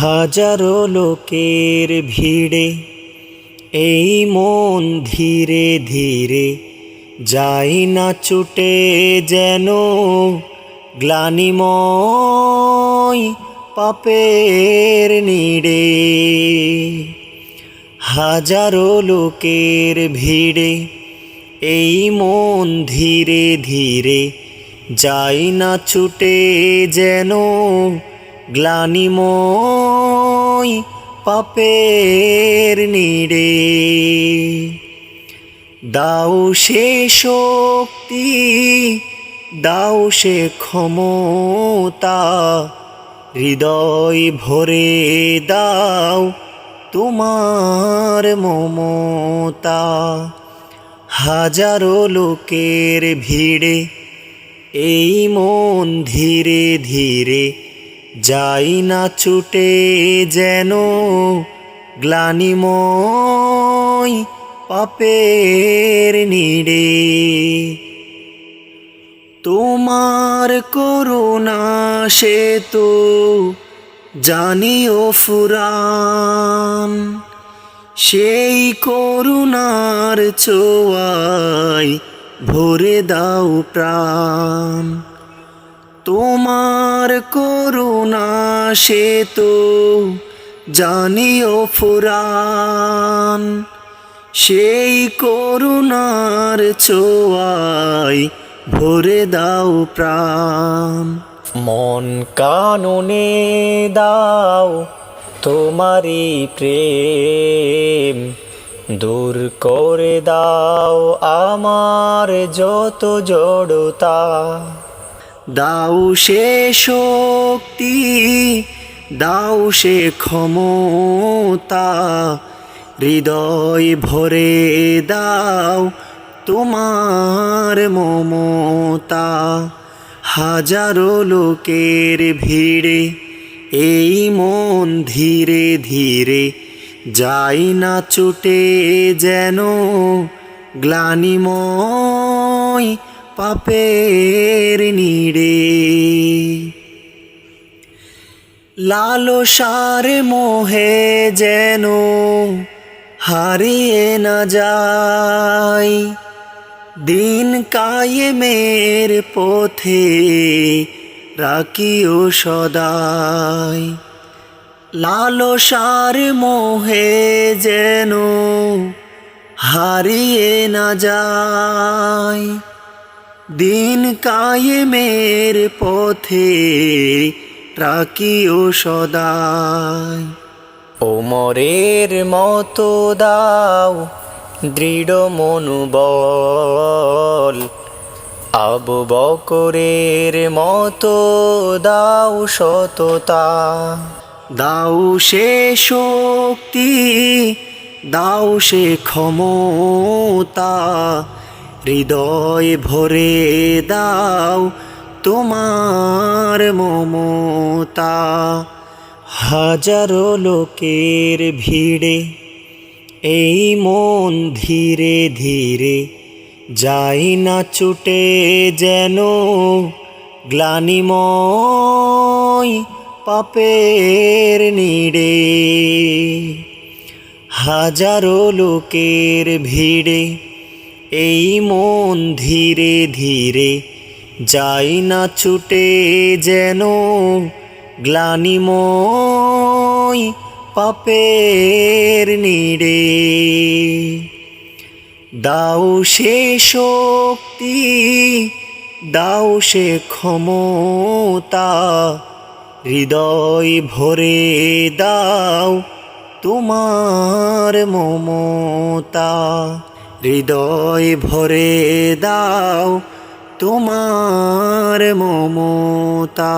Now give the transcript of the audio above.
হাজারো লোকের ভিড়ে, এই মন ধীরে ধীরে যাই না ছুটে যেন গ্লানিময় পাপের নিড়ে। হাজারো লোকের ভিড়ে, এই মন ধীরে ধীরে যাই না ছুটে যেন গ্লানিময় পাপের নিড়ে। দাও সে শক্তি, দাও সে ক্ষমতা, হৃদয় ভরে দাও তোমার মমতা। হাজারো লোকের ভিড়ে, এই মন ধীরে ধীরে যাই না ছুটে যেন গ্লানিময় পাপের নিড়ে। তোমার করুণা সে তো জানিও ফুরান, সেই করুণার চোয়াই ভরে দাও প্রাণ। তোমার করুণা সে তো জানিও ফুরান। সেই করুণার ছোঁয়াই ভরে দাও প্রাণ। মন কাননে দাও তোমারি প্রেম, দূর করে দাও আমার যত জড়তা। দাও সে শক্তি, দাও সে ক্ষমতা, হৃদয় ভরে দাও তোমার মমতা। হাজারো লোকের ভিড়ে, এই মন ধীরে ধীরে, যাই না ছুটে যেন গ্লানিময় পাপের নিড়ে। লালসার মোহে যেন হারিয়ে না যায়। দিন কায়েমের পথে রাখিও সদাই। লালসার মোহে যেন হারিয়ে না যায়। দিন কায়েমের পথে রাখিও সদাই। ওমরের মতো দাও দৃঢ় মনোবল আবু বকরের মতো দাও সততা। দাও সে শক্তি দাও সে ক্ষমতা হৃদয় ভরে দাও তোমার মমতা। হাজারো লোকের ভিড়ে, এই মন ধীরে ধীরে যাই না ছুটে যেন। গ্লানিময় পাপের নিড়ে, হাজারো লোকের ভিড়ে এই মন ধীরে ধীরে যাই না ছুটে যেন গ্লানিময় পাপের নিড়ে। দাও সে শক্তি, দাও সে ক্ষমতা, হৃদয় ভরে দাও তোমার মমতা। হৃদয় ভরে দাও তোমার মমতা।